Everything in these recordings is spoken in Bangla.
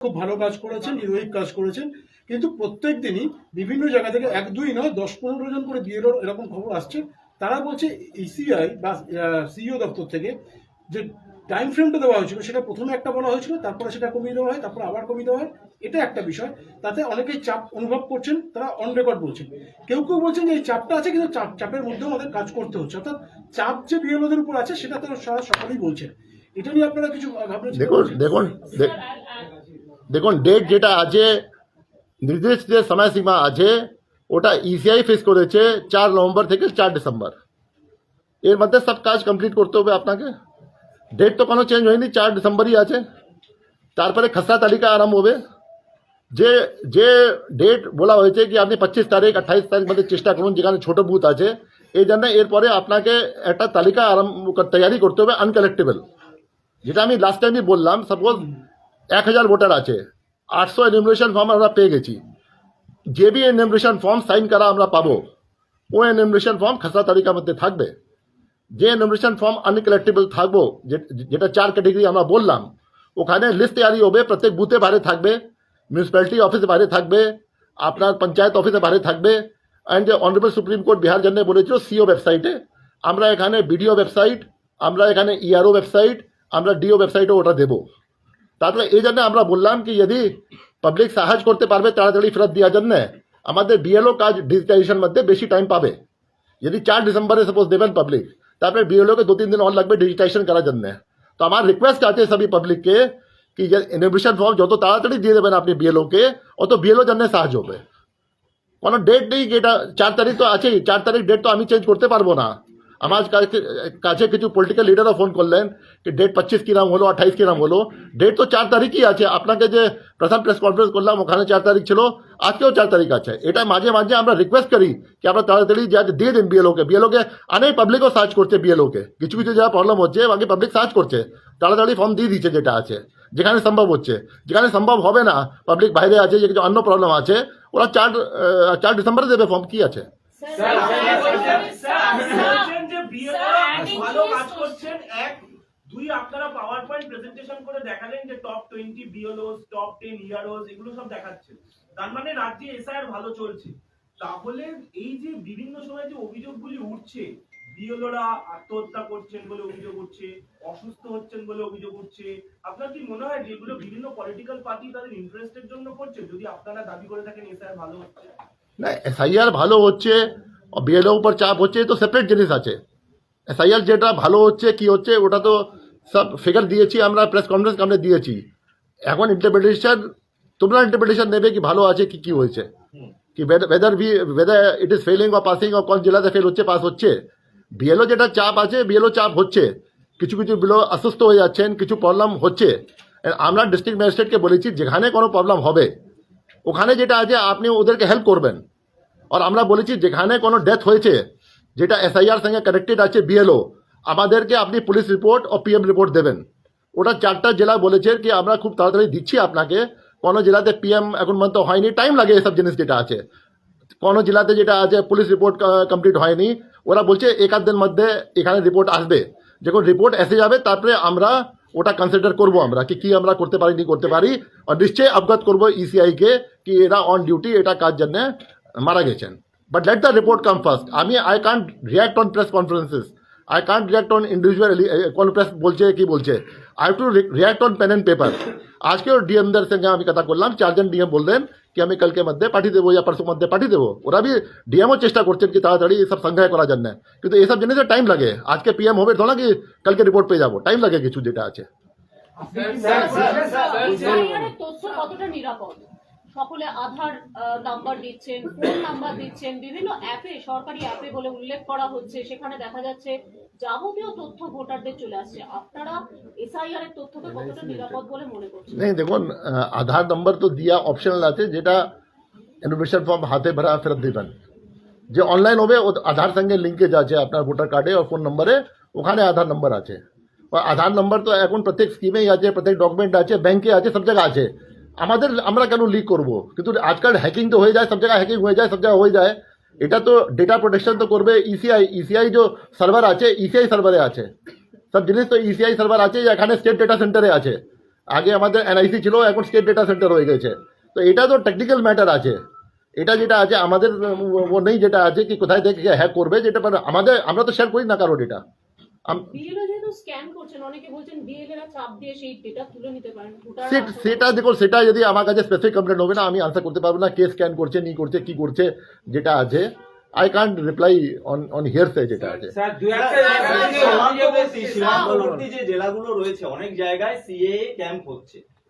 খুব ভালো কাজ করেছেন হিরোইক কাজ করেছেন। কিন্তু প্রত্যেক দিনই বিভিন্ন জায়গা থেকে এক দুই নয় দশ পনেরো জন করে বিএলওর এরকম খবর আসছে। তারা বলছে ইসিআই বা সিইও দপ্তর থেকে যে টাইম ফ্রেমটা দেওয়া হয়েছিল সেটা প্রথমে একটা বলা হয়েছিল তারপরে সেটা কমিয়ে দেওয়া হয় তারপরে আবার কমিয়ে দেওয়া হয়। এটা একটা বিষয়। তাতে অনেকেই চাপ অনুভব করছেন তারা অন রেকর্ড বলছেন। কেউ কেউ বলছেন যে এই চাপটা আছে কিন্তু চাপ চাপের মধ্যেও আমাদের কাজ করতে হচ্ছে। অর্থাৎ চাপ যে বিএলওদের উপর আছে সেটা তারা সারা সকলেই বলছেন। এটা নিয়ে আপনারা কিছু ভাবনা দেখুন দেখুন দেখ- দেখুন ডেট যেটা আছে নির্দিষ্ট যে সময়সীমা আছে, ওটা ইসিআই ফেস করেছে চার নভেম্বর থেকে চার ডিসেম্বর। এর মধ্যে সব কাজ কমপ্লিট করতে হবে আপনাকে। ডেট তো কোনো চেঞ্জ হয়নি, চার ডিসেম্বরই আছে। তারপরে খসড়া তালিকা আরম্ভ হবে। যে যে ডেট বলা হয়েছে কি আপনি পঁচিশ তারিখ, আঠাইশ তারিখ মধ্যে চেষ্টা করুন, যেখানে ছোট বুথ আছে। এই জন্য এরপরে আপনাকে একটা তালিকা আরম্ভ তৈরি করতে হবে আনকালেক্টেবল যেটা আমি লাস্ট টাইমই বললাম সাপোজ এক হাজার ভোটার আছে। আটশো এনিমিনেশন ফর্ম আমরা পেয়ে গেছি। যে বি এনিমিনেশন ফর্ম সাইন করা আমরা পাবো। ও এনিমিনেশন ফর্ম খাসা তালিকার মধ্যে থাকবে। যে এনিমিনেশন ফর্ম আনকালেক্টেবল থাকব যেটা চার ক্যাটেগরি আমরা বললাম, ওখানে লিস্ট তৈরি হবে, প্রত্যেক বুথে বাইরে থাকবে মিউনিসিপ্যালিটি অফিসে বাইরে থাকবে, আপনার পঞ্চায়েত অফিসে বাইরে থাকবে and honourable supreme court Bihar জন্য বলেছিল সিও ওয়েবসাইটে আমরা এখানে বিডিও ওয়েবসাইট আমরা এখানে ইআরও ওয়েবসাইট আমরা ডিও ওয়েবসাইটে ওটা দেবো। তারপরে এই জন্য আমরা বললাম কি, যদি পাবলিক সাহায্য করতে পারবে, তাড়াতাড়ি ফেরত দেওয়ার জন্য। আমাদের বিএলও কাজ ডিজিটাইজেশন মধ্যে বেশি টাইম পাবে। যদি চার ডিসেম্বরে সাপোজ দেবেন পাবলিক তারপরে বিএলওকে দু তিন দিন অন লাগবে ডিজিটাইজেশন করার জন্য। তো আমার রিকোয়েস্ট আছে সবই পাবলিককে কি যে ইনোভেশন ফর্ম যত তাড়াতাড়ি দিয়ে দেবেন আপনি বিএলওকে অত বিএলও জন্য সাহায্য হবে। কোনো ডেট নেই কি, এটা চার তারিখ তো আছেই, চার তারিখ ডেট তো আমি চেঞ্জ করতে পারব না। আমার কাছে কাছে পলিটিক্যাল লিডারও ফোন করলেন কি ডেট পঁচিশ কিরাম হলো আঠাইশ কিরাম হলো ডেট তো চার তারিখই আছে আপনাকে যে প্রথম প্রেস কনফারেন্স করলাম ওখানে চার তারিখ ছিল আজকেও চার তারিখ আছে এটা মাঝে মাঝে আমরা রিকোয়েস্ট করি কি আমরা তাড়াতাড়ি যা দিয়ে দিন বিএলওকে বিএলওকে অনেক পাবলিকও সার্চ করছে বিএলওকে কিছু কিছু যা প্রবলেম হচ্ছে বাকি পাবলিক সার্চ করছে তাড়াতাড়ি ফর্ম দিয়ে দিচ্ছে যেটা আছে যেখানে সম্ভব হচ্ছে যেখানে সম্ভব হবে না পাবলিক বাইরে আছে যে কিছু অন্য প্রবলেম আছে ওরা চার চার ডিসেম্বরে দেবে ফর্ম কি আছে বলছেন যে বিএলও Sir, ভালো কাজ করছেন। এক দুই আপনারা পাওয়ার পয়েন্ট প্রেজেন্টেশন করে দেখালেন যে top twenty BLOs top ten EROs এগুলো সব দেখাচ্ছে তার মানে রাজ্যে এসআইআর ভালো চলছে। তাহলে এই যে বিভিন্ন সময় যে অভিযোগগুলি উঠছে বিএলওরা আত্মহত্যা করছেন বলে অভিযোগ উঠছে অসুস্থ হচ্ছেন বলে অভিযোগ উঠছে আপনার কি মনে হয় যেগুলো বিভিন্ন পলিটিক্যাল পার্টি তাদের ইন্টারেস্টের জন্য করছে? যদি আপনারা দাবি করে থাকেন এসআইআর ভালো হচ্ছে। না এসআইআর ভালো হচ্ছে বিএলও উপর চাপ হচ্ছে তো সেপারেট জিনিস আছে। এসআইআর যেটা ভালো হচ্ছে, কি হচ্ছে, ওটা তো সব ফিগার দিয়েছি আমরা প্রেস কনফারেন্স আমরা দিয়েছি। এখন ইন্টারপ্রিটেশন তোমরা ইন্টারপ্রিটেশন নেবে কি ভালো আছে, কি কি হয়েছে। কি whether be whether it is failing বা পাসিং কোন জেলাতে ফেল হচ্ছে পাস হচ্ছে। বিএলও যেটা চাপ আছে বিএলও চাপ হচ্ছে। কিছু কিছু বিলো অসুস্থ হয়ে যাচ্ছেন, কিছু প্রবলেম হচ্ছে। আমরা ডিস্ট্রিক্ট ম্যাজিস্ট্রেটকে বলেছি, যেখানে কোনো প্রবলেম হবে, ওখানে যেটা আছে, আপনি ওদেরকে হেল্প করবেন। আর আমরা বলেছি, যেখানে কোনো ডেথ হয়েছে যেটা এসআইআর সঙ্গে কানেক্টেড আছে বিএলও আমাদেরকে আপনি পুলিশ রিপোর্ট ও পিএম রিপোর্ট দেবেন। ওটা চারটা জেলা বলেছে কি আমরা খুব তাড়াতাড়ি দিচ্ছি আপনাকে। কোনো জেলাতে পিএম এখন পর্যন্ত হয়নি টাইম লাগে এসব জিনিস যেটা আছে। কোনো জেলাতে যেটা আছে পুলিশ রিপোর্ট কমপ্লিট হয়নি। ওরা বলছে এক আধ দিন মধ্যে এখানে রিপোর্ট আসবে। যখন রিপোর্ট এসে যাবে, তারপরে আমরা ওটা কনসিডার করব আমরা কি কি আমরা করতে পারি নি করতে পারি। আর নিশ্চয়ই অবগত করব ইসিআইকে কি এরা অন ডিউটি এটা কাজ জন্য মারা গেছেন। But let the report come first. আমি I can't react on press conferences I can't react on individual কোন প্রেস বলছে কি বলছে I have to react on pen and paper আজকেও ডিএমদের সঙ্গে আমি কথা করলাম চারজন ডিএম বললেন কি আমি কালকে মধ্যে পাঠিয়ে দেবো ইয়া পরশুর মধ্যে পাঠিয়ে দেবো ওরা বি ডিএমও চেষ্টা করছেন কি তাড়াতাড়ি এসব সংগ্রহ করার জন্য কিন্তু এসব জিনিসের টাইম লাগে আজকে পিএম হবে তো না কি কালকে রিপোর্ট পেয়ে যাব টাইম লাগে কিছু যেটা আছে সকলে আধার নাম্বার দিচ্ছেন ফোন নাম্বার দিচ্ছেন বিভিন্ন অ্যাপে সরকারি অ্যাপে বলে উল্লেখ করা হচ্ছে। সেখানে দেখা যাচ্ছে যাবতীয় তথ্য ভোটারদের চলে আসছে। আপনারা এসআইআর এর তথ্যকে কতটা নিরাপদ বলে মনে করছেন? দেখুন আধার নম্বর তো দিয়া অপশনাল আছে যেটা অ্যানোভেশন ফর্ম হাতে ভরা ফেরত দেবেন। যে অনলাইন হবে ও আধার সঙ্গে লিঙ্কে যাচ্ছে আপনার ভোটার কার্ডে ও ফোন নম্বরে ওখানে আধার নাম্বার আছে। আধার নাম্বার তো এখন প্রত্যেক স্কিমেই আছে প্রত্যেক ডকুমেন্ট আছে ব্যাংকে আছে সব জায়গায় আছে। আমাদের আমরা কেন লিক করব? কিন্তু আজকাল হ্যাকিং তো হয়ে যায়, সব জায়গায় হ্যাকিং হয়ে যায়, সব জায়গায় হয়ে যায়। এটা তো ডেটা প্রোটেকশন তো করবে E ইসিআই ইসিআই যে সার্ভার আছে ইসিআই সার্ভারে আছে। সব জিনিস তো ইসিআই সার্ভার আছে এখানে স্টেট ডেটা সেন্টারে আছে। আগে আমাদের এনআইসি ছিল, এখন স্টেট ডেটা সেন্টার হয়ে গেছে। তো এটা তো টেকনিক্যাল ম্যাটার আছে। এটা যেটা আছে, আমাদের ও- ও নেই যেটা আছে, কি কোথায় থেকে হ্যাক করবে, যেটা মানে আমাদের, আমরা তো শেয়ার করি না কারও ডেটা সেটা দেখো সেটা যদি আমার কাছে স্পেসিফিক কমপ্লেন হবে না আমি আনসার করতে পারব না কে স্ক্যান করছে নি করছে কি করছে যেটা আছে I can't reply on on hearsay যেটা আছে স্যার দু একটা সীমান্তবর্তী সীমান্তবর্তী যে জেলাগুলো রয়েছে অনেক জায়গায় সিএ ক্যাম্প হচ্ছে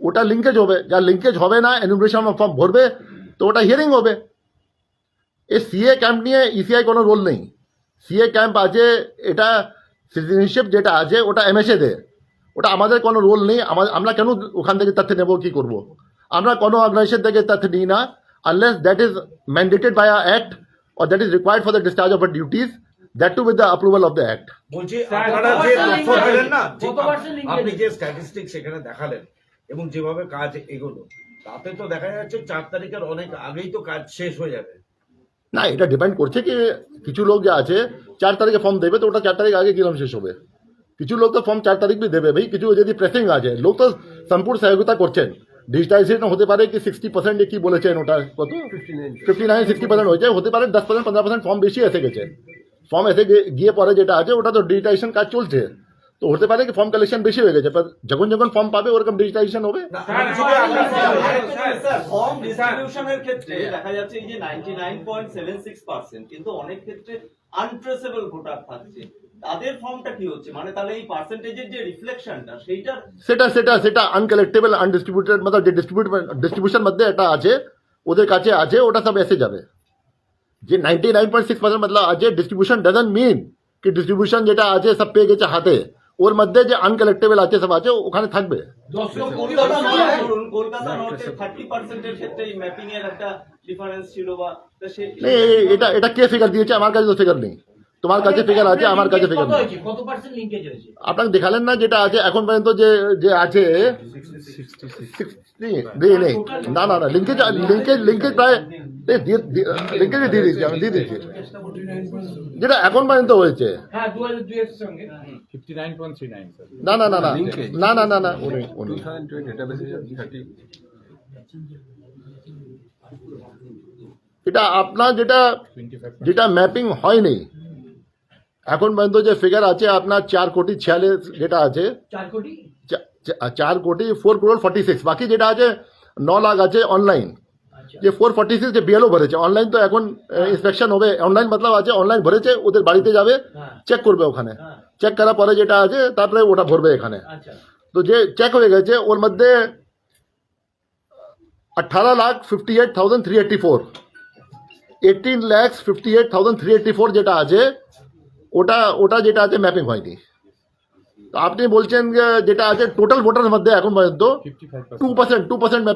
ওটা লিঙ্কেজ হবে। যা লিঙ্কেজ হবে না অ্যানিমেশন ফর্ম ভরবে তো ওটা হিয়ারিং হবে। এই সিএ ক্যাম্প নিয়ে ইসিআই কোনো রোল নেই। সিএ ক্যাম্প আছে এটা সিটিজেনশিপ যেটা আছে ওটা এমএসএ দে ওটা আমাদের কোনো রোল নেই। আমাদের আমরা কেন ওখান থেকে তথ্য নেব কি করব? আমরা কোনো অর্গানাইজেশন থেকে তথ্য নিই না unless that is mandated by a act or that is required for the discharge of our duties that too with the approval of the act. বলছি আপনারা যে? আপনি যে স্ট্যাটিস্টিক সেখানে দেখালেন এবং যেভাবে কাজ এগোলো তাতে তো দেখা যাচ্ছে চার তারিখের অনেক আগেই তো কাজ শেষ হয়ে যাবে। না এটা ডিপেন্ড করছে কি কিছু লোক যে আছে চার তারিখে ফর্ম দেবে তো ওটা চার তারিখ আগে কিরম শেষ হবে? কিছু লোক তো ফর্ম চার তারিখ भी দেবে ভাই কিছু যদি প্রেসিং আছে লোক তো সম্পূর্ণ সহযোগিতা করছেন। ডিজিটাইজেশন হতে পারে কি সিক্সটি পার্সেন্ট কি বলেছেন ওটা কত? ফিফটি নাইন সিক্সটি পার্সেন্ট হয়েছে হতে পারে দশ পার্সেন্ট পনেরো পার্সেন্ট ফর্ম বেশি এসে গেছে। ফর্ম এসে গে- গিয়ে পরে যেটা আছে ওটা তো ডিজিটাইজেশন কাজ চলছে। তো হতে পারে কি ফর্ম কালেকশন বেশি হয়ে গেছে যখন যখন ফর্ম পাবে ওরকম ডিজিটাইজেশন হবে ফর্ম ডিস্ট্রিবিউশনের ক্ষেত্রে দেখা যাচ্ছে যে ninety nine point seven six percent কিন্তু অনেক ক্ষেত্রে আনট্রেসেবল ভোটার থাকছে তাদের ফর্মটা কি হচ্ছে মানে তাহলে এই পার্সেন্টেজের যে রিফ্লেকশনটা সেইটার সেটা সেটা সেটা আনকালেক্টেবল আনডিস্ট্রিবিউটেড মতলব যে ডিস্ট্রিবিউট ডিস্ট্রিবিউশন মধ্যে এটা আছে ওদের কাছে আছে ওটা সব এসে যাবে যে ninety nine point six percent মতলব আছে ডিস্ট্রিবিউশন ডাজন্ট মিন কি ডিস্ট্রিবিউশন যেটা আছে সব পেয়ে গেছে হাতে ওর মধ্যে যে আনকালেক্টেবল আছে সব আছে ওখানে থাকবে এটা এটা কে ফিগার দিয়েছে আমার কাছে তো ফিগার নেই তোমার কাছে ফিগার আছে আমার কাছে ফিগার নেই আপনাকে দেখালেন না যেটা আছে এখন পর্যন্ত যে যে আছে 60 নেই নেই না না না লিঙ্কেজ লিঙ্কেজ লিঙ্কেজ প্রায় লিঙ্কেজ দিয়ে দিচ্ছি আমি দিয়ে দিচ্ছি যেটা এখন পর্যন্ত হয়েছে। হ্যাঁ না না না না। না না না না। উনি। উনি এটা আপনার যেটা যেটা ম্যাপিং হয়নি এখন পর্যন্ত যে ফিগার আছে আপনার চার কোটি ছিয়াল্লিশ যেটা আছে চার কোটি? চা- চা- চার কোটি ফোর ক্রোর ফর্টি সিক্স বাকি যেটা আছে ন লাখ আছে অনলাইন যে ফোর ফর্টি সিক্স যে বিএলও ভরেছে অনলাইন তো এখন ইন্সপেকশন হবে অনলাইন মতলব আছে অনলাইন ভরেছে ওদের বাড়িতে যাবে হ্যাঁ চেক করবে ওখানে হ্যাঁ চেক করার পরে যেটা আছে তারপরে ওটা ভরবে এখানে আচ্ছা তো যে চেক হয়ে গেছে ওর মধ্যে আঠারো lakh fifty eight thousand three eighty four eighteen lakhs fifty eight thousand three eighty four যেটা আছে ওটা ওটা যেটা আছে ম্যাপিং হয়নি তো আপনি বলছেন যে যেটা আছে টোটাল ভোটার মধ্যে এখন পর্যন্ত fifty five two percent two percent mapping